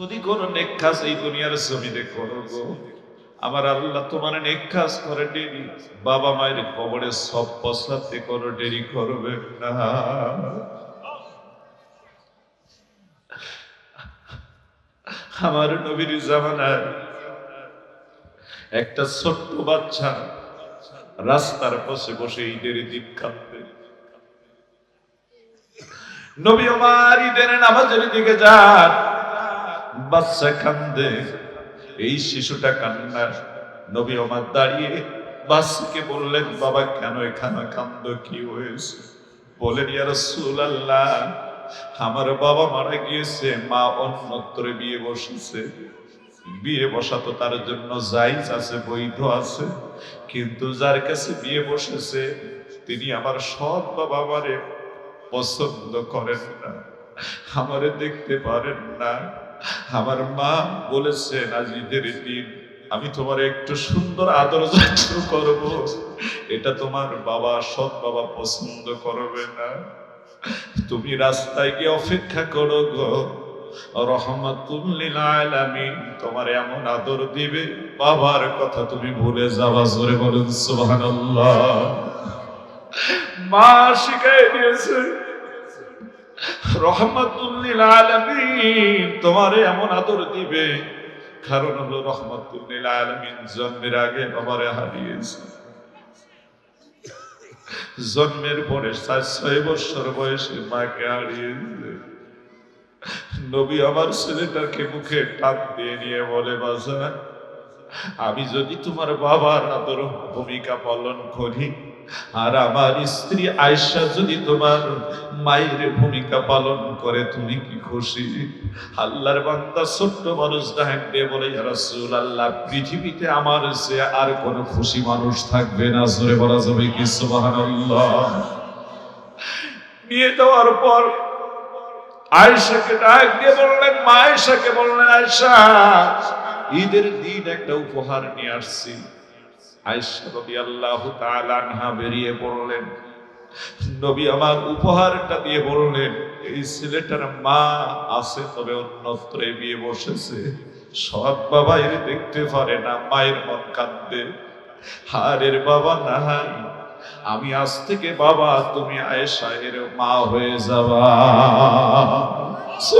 যদি কোনো নেক এই দুনিয়ার জমিনে করো আমার আল্লাহ তোমার নেক কাজ করে দেরি বাবা মায়ের কবরে সব পশাতে কোনো দেরি করবে না। আমার নবীর জামানায় একটা ছোট্ট বাচ্চা রাস্তার পাশে বসে ঈদের দিন কাঁদবে নবী আমার ঈদের নামাজের দিকে যান। বাচ্চা কান্দে। এই শিশুটা কান্না নবী আমার দাঁড়িয়ে বাচ্চাকে বললেন, বাবা, কেন এখানে কান্দ? কি হয়েছে? বলেন, ইয়া রাসূলুল্লাহ, আমার বাবা মারা গিয়েছে, মা অন্যত্র বিয়ে বসেছে। বিয়ে বসা তো তার জন্য জাইজ আছে, বৈধ আছে। কিন্তু যার কাছে বিয়ে বসেছে, তিনি আমার সৎ বাবা আমারে পছন্দ করেন না, আমারে দেখতে পারেন না। আমার মা বলেছেন আজ দিন আমি তোমার একটু সুন্দর আদর যত্ন করব। এটা তোমার বাবা, সৎ বাবা পছন্দ করবে না। তুমি রাস্তায় গিয়ে অপেক্ষা করো গো। তোমার এমন আদর দিবে। বাবার কথা তুমি ভুলে যাবা, জোরে বলুন সুবহানাল্লাহ। মা শিখাই দিয়েছে রহমাতুল্লিল আলামিন এমন আদর দিবে। কারণ হলো রহমাতুল্লিল আলামিন জন্মের আগে হারিয়েছে। জন্মের পরে চার, ছয় বছর বয়সে মাকে হারিয়েছে নবী আমার ছেলেটাকে মুখে টান দিয়ে নিয়ে বলে বাজার আমি যদি তোমার বাবার আদর ভূমিকা পালন করি আর আমার স্ত্রী আয়সা যদি তোমার মায়ের ভূমিকা পালন করে, তুমি কি খুশি? আল্লাহর বান্দা ছোট্ট মানুষ ডাক বলে রাসূল আল্লাহ পৃথিবীতে আমার সে আর কোন খুশি মানুষ থাকবে না। জোরে বলা যাবে কি? সুবহানাল্লাহ। নিয়ে যাওয়ার পর আয়েশাকে ডাক দিয়ে বললেন, মা আয়েশাকে বললেন, আয়েশা, ঈদের দিন একটা উপহার নিয়ে আসছি। বেরিয়ে পড়লেন। নবী আমার উপহারটা দিয়ে বললেন, এই ছেলেটার মা আছে, তবে অন্যত্রে বিয়ে বসেছে। সৎ বাবা এর দেখতে পারে না, মায়ের মন কাঁদবে। হারের বাবা না নাই। আমি আজ থেকে বাবা, তুমি আয়েশা এর মা হয়ে যাবা।